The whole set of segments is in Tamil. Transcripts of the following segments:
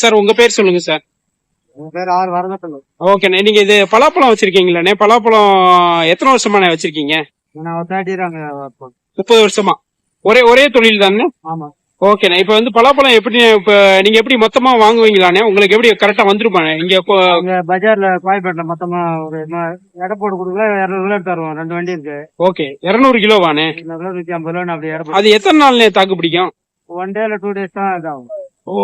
சார் உங்க பேர் சொல்லுங்க சார். பேர் ஆறு வரதப்பள்ளு ஓகேண்ணே நீங்க இது பலாப்பழம் வச்சிருக்கீங்களாண்ணே? பலாப்பழம் எத்தனை வருஷமாண்ணே வச்சிருக்கீங்க. முப்பது வருஷமா? ஒரே ஒரே தொழில் தானே? ஆமா. ஓகேண்ணே இப்ப வந்து பலாப்பழம் எப்படி இப்ப நீங்க எப்படி மொத்தமா வாங்குவீங்களாண்ணே? உங்களுக்கு எப்படி கரெக்டா வந்துருப்பாண்ணே இங்க பஜார்ல கோயம்பேட்டில் மொத்தமா ஒரு எடை போட்டு கொடுக்கல இரநூறு கிலோ தருவோம். ரெண்டு வண்டி இருக்கு. ஓகே இருநூறு கிலோவாண்ணே? இருநூறு கிலோ நூத்தி ஐம்பது கிலோ அப்படி அது எத்தனை நாள்ண்ணே தாக்கு பிடிக்கும்? ஒன் டே இல்ல டூ டேஸ் தான் இதாகும். ஓ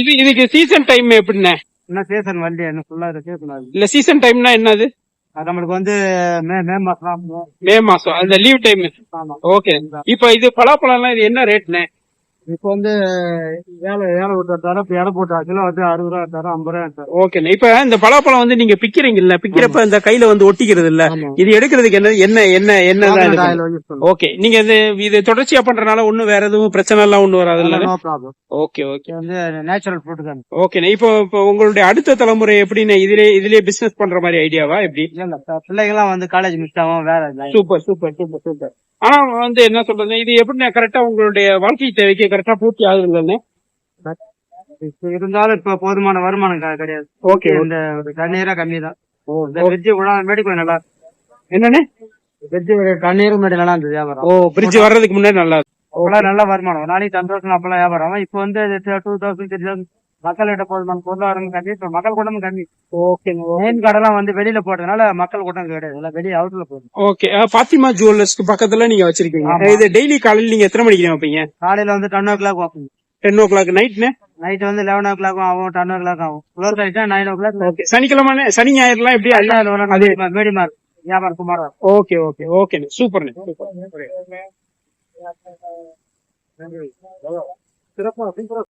இது இதுக்கு சீசன் டைம் எப்படிண்ணே? இன்னும் சீசன் வண்டி? என்ன ஃபுல்லா இருக்கு இல்ல சீசன் டைம்னா என்னது? நம்மளுக்கு வந்து மே மே மாசம் மே மாசம். அந்த லீவ் டைம் ஓகே இப்ப இது பலாப்பழம்லாம் இது என்ன ரேட்ண்ணே இப்போ வந்து ஏழை ஏழை விட்டு தரோம் இப்போ எடை போட்டா கிலோ வந்து அறுபது ரூபா தரோம் ஐம்பது ரூபா ஓகேண்ணே இப்ப இந்த பலாப்பழம் வந்து நீங்க பிக்கிறீங்கல்ல பிக்கிறப்ப இந்த கையில வந்து ஒட்டிக்கிறது இல்ல. இது எடுக்கிறதுக்கு என்ன என்ன என்ன என்ன. ஓகே நீங்க இது இது தொடர்ச்சியா பண்றதுனால ஒண்ணும் வேற எதுவும் பிரச்சனை எல்லாம் ஒண்ணும் வராது இல்ல. ஓகே ஓகே வந்து நேச்சுரல் ஃப்ரூட் தான். ஓகேண்ணே இப்போ இப்போ உங்களுடைய அடுத்த தலைமுறை எப்படிண்ணே இதுலயே இதுலயே பிசினஸ் பண்ற மாதிரி ஐடியாவா எப்படி? இல்ல பிள்ளைங்களாம் வந்து காலேஜ் மிஸ் ஆகும் வேற சூப்பர் சூப்பர் சூப்பர் சூப்பர் ஆனா வந்து என்ன சொல்றது? இது எப்படி கரெக்டா உங்களுடைய வாழ்க்கை தேவைக்கு கரெக்டா பூர்த்தி ஆகுது இருந்தாலும் இப்ப போதுமான வருமானம் கிடையாது. ஓகே இந்த தண்ணீரா கம்மி தான். கூட மேடி கொஞ்சம் நல்லா என்னண்ணே? வெஜ்ஜு தண்ணீரும் முன்னாடி நல்லா இருந்தது வியாபாரம். ஓ பிரிட்ஜ் வர்றதுக்கு முன்னாடி நல்லா நல்ல வருமானம். நாளைக்கு தௌசண்ட் அப்பெல்லாம் வியாபாரம். இப்போ வந்து டூ தௌசண்ட் த்ரீ தௌசண்ட் மக்கள்கிட்ட போதுமான பொருளாதாரம் கம்மி இப்ப மக்கள் கூட்டம் கம்மி மெயின் கடைலாம் வந்து வெளியில போட்டதுனால மக்கள் கூட்டம் கிடையாது. எல்லாம் வெளியே அவுட்ல போகுது. ஓகே பாத்திமா ஜுவல்லர்ஸ்க்கு பக்கத்துல நீங்க வச்சிருக்கீங்க. இது டெய்லி காலையில நீங்க எத்தனை மணிக்கு வைப்பீங்க? காலையில வந்து ten o'clock open ten o'clock நைட்னு night வந்து லெவன் ஓ கிளாக் ஆகும் டென் ஓ கிளாக் ஆகும். ஃப்ளோர் கழிச்சா நைன் ஓ கிளாக் ஓகே சனிக்கிழமை சனி ஞாயிறுலாம் எப்படி? அது மீடியமா இருக்கு வியாபாரம். ஓகே ஓகே ஓகே சூப்பர்ண்ணே சிறப்பா